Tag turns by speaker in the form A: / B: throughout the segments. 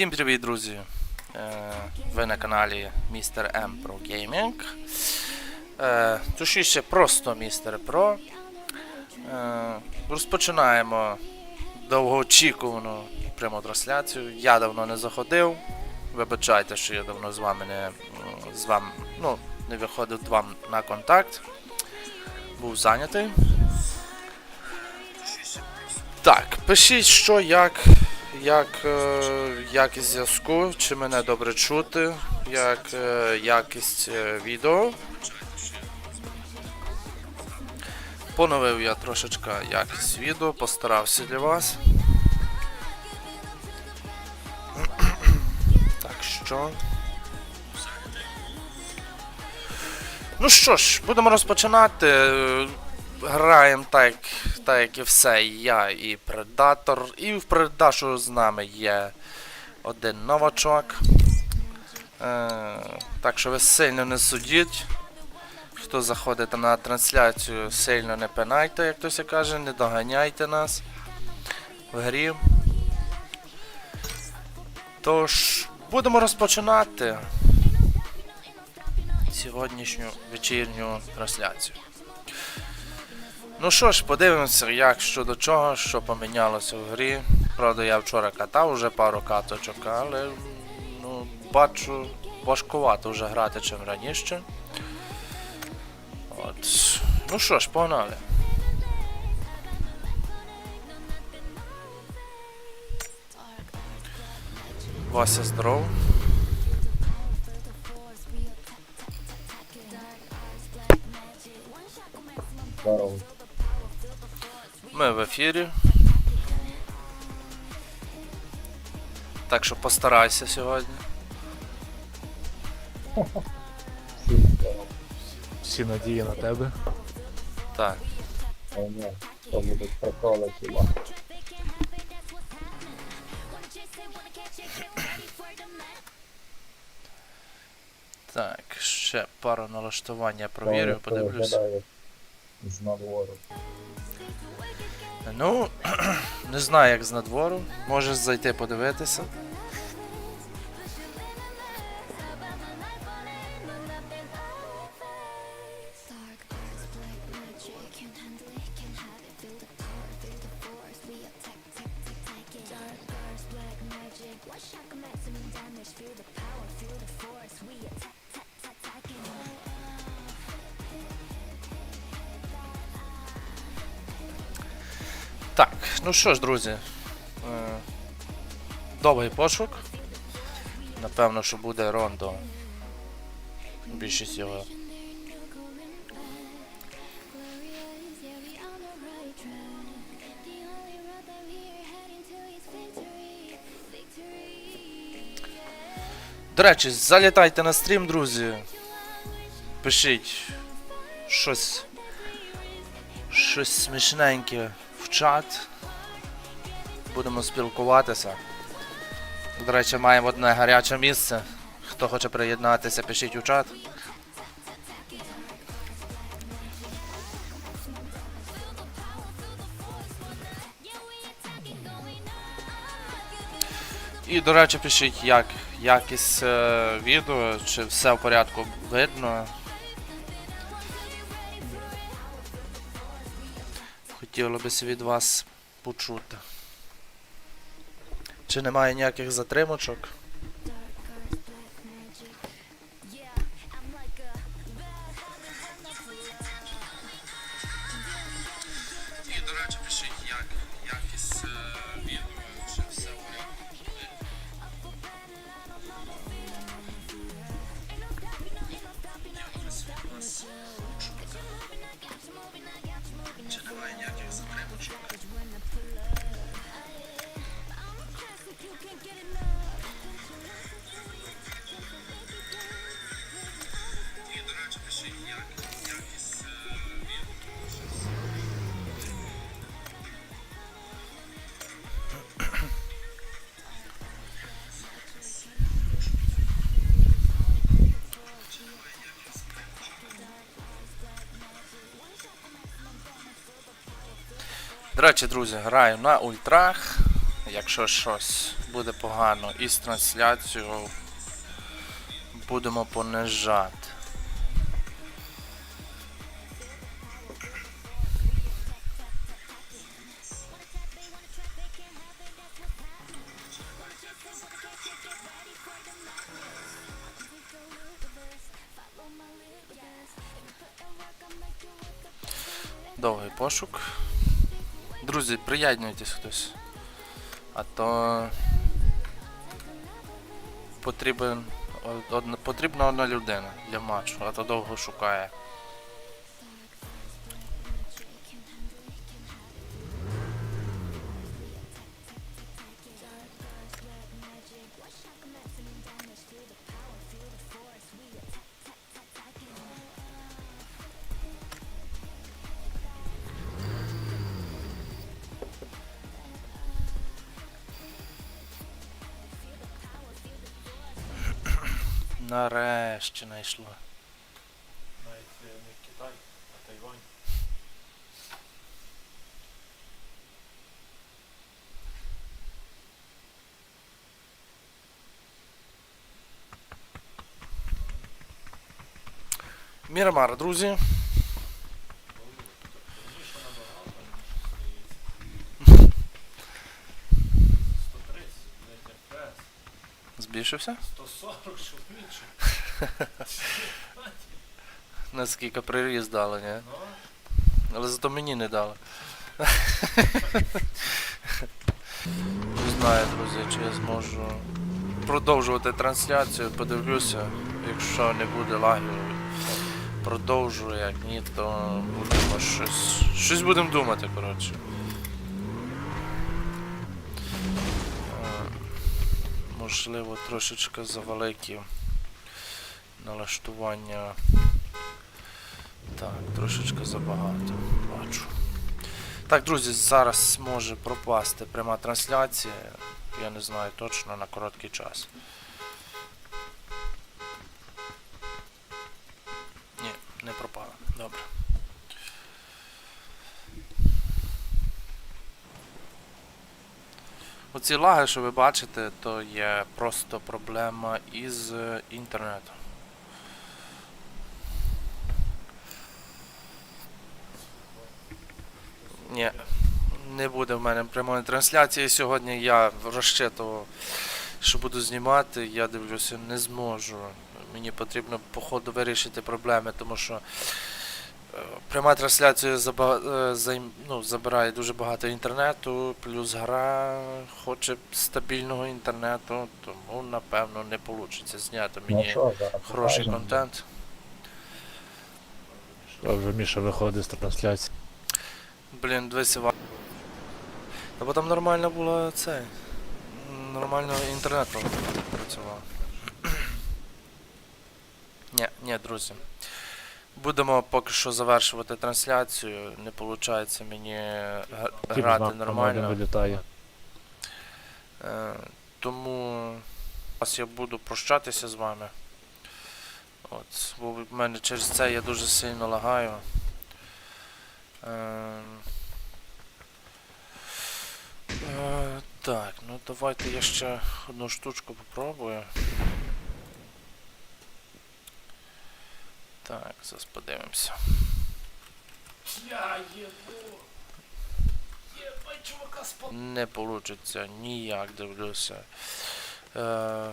A: Всім привіт, друзі! Е, Ви на каналі Mr. M Pro Gaming. Е, Точніше, просто Mr. Pro. Е, Розпочинаємо довгоочікувану пряму трансляцію. Я давно не заходив. Вибачайте, що я давно з вами не з вами, ну, не виходив вам на контакт. Був зайнятий. Так, пишіть, що як, як е, якість зв'язку, чи мене добре чути, як е, якість е, відео. Поновив я трошечка якість відео, постарався для вас. Так що. Ну що ж, будемо розпочинати. Граємо так, так як і все, я і Предатор. І в Предашу з нами є один новачок. Е, так що ви сильно не судіть. Хто заходите на трансляцію, сильно не пинайте, як хтось каже, не доганяйте нас в грі. Тож, будемо розпочинати сьогоднішню вечірню трансляцію. Ну що ж, подивимося, як що до чого, що помінялося в грі. Правда, я вчора катав вже пару каточок, але ну, бачу, важкувато вже грати чим раніше. От. Ну що ж, погнали. Вася здоров.
B: Здорово.
A: Ми в ефірі. Так що постарайся сьогодні.
C: Всі надії на тебе.
A: Так.
B: А ні, то будуть приколи хіба.
A: Так, ще пару налаштувань я провірю, подивлюсь.
B: З надвору.
A: Ну, не знаю як з надвору. Можеш зайти подивитися. Так, ну що ж, друзі. е, Довгий пошук. Напевно, що буде рондо. Більшість його. До речі, залітайте на стрім, друзі. Пишіть щось. Щось смішненьке чат. Будемо спілкуватися. До речі, маємо одне гаряче місце. Хто хоче приєднатися, пишіть у чат. І, до речі, пишіть, як якість е, відео, чи все в порядку видно. Хотілося б від вас почути. Чи немає ніяких затримочок? І, до речі, пишіть, як якість відео, До речі, друзі, граю на ультрах. якщо щось буде погано із трансляцією, будемо понижати. Довгий пошук. Друзі, приєднуйтесь хтось. А то потрібен, од- од, потрібна одна людина для матчу, а то довго шукає. Нарешті знайшло.
C: Навіть не Китай, а Тайвань.
A: Мірамар, друзі. Збільшився?
C: 140 швидше.
A: Наскільки приріз дали, ні?
C: Ну,
A: Але зато мені не дали. Не знаю, друзі, чи я зможу продовжувати трансляцію, подивлюся. Якщо не буде лагів, продовжу, як ні, то будемо щось. Щось будемо думати, коротше. Можливо, трошечки завеликі налаштування. Так, трошечки забагато, бачу. Так, друзі, зараз може пропасти пряма трансляція. Я не знаю точно на короткий час. Ні, не пропала. Добре. Оці лаги, що ви бачите, то є просто проблема із е, інтернетом. Ні, не буде в мене прямої трансляції сьогодні. Я розчитував, що буду знімати. Я дивлюся, не зможу. Мені потрібно по ходу вирішити проблеми, тому що пряма трансляція заба- е, займ- ну, забирає дуже багато інтернету, плюс гра хоче стабільного інтернету, тому напевно не вийде зняти
B: Ну
A: мені
B: що, зараз
A: хороший
B: покажемо.
A: контент.
C: А вже Міша виходить з трансляції.
A: Блін, дивися ва. Та бо там нормально було це. Нормально інтернет пр- працював. Ні, ні, друзі. Будемо поки що завершувати трансляцію. Не виходить мені грати нормально.
C: вилітає.
A: Е, тому зараз я буду прощатися з вами. От, бо в мене через це я дуже сильно лагаю. Ем, Е, так, ну давайте я ще одну штучку попробую. Так, зараз подивимося.
C: Я їду. Єбай, чувака спа...
A: Не получиться ніяк дивлюся. Е,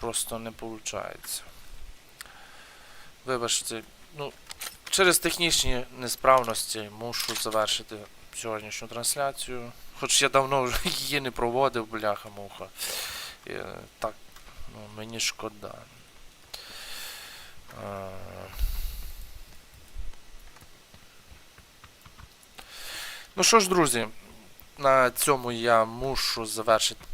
A: просто не виходить. Вибачте, ну, через технічні несправності мушу завершити сьогоднішню трансляцію. Хоч я давно вже її не проводив, бляха-муха. Е, так, ну, мені шкода. Ну що ж, друзі, на цьому я мушу завершити.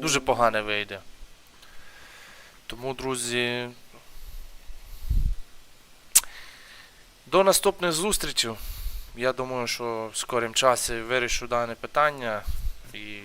A: Дуже погане вийде. Тому, друзі. До наступних зустрічей. Я думаю, що в скорім часі вирішу дане питання і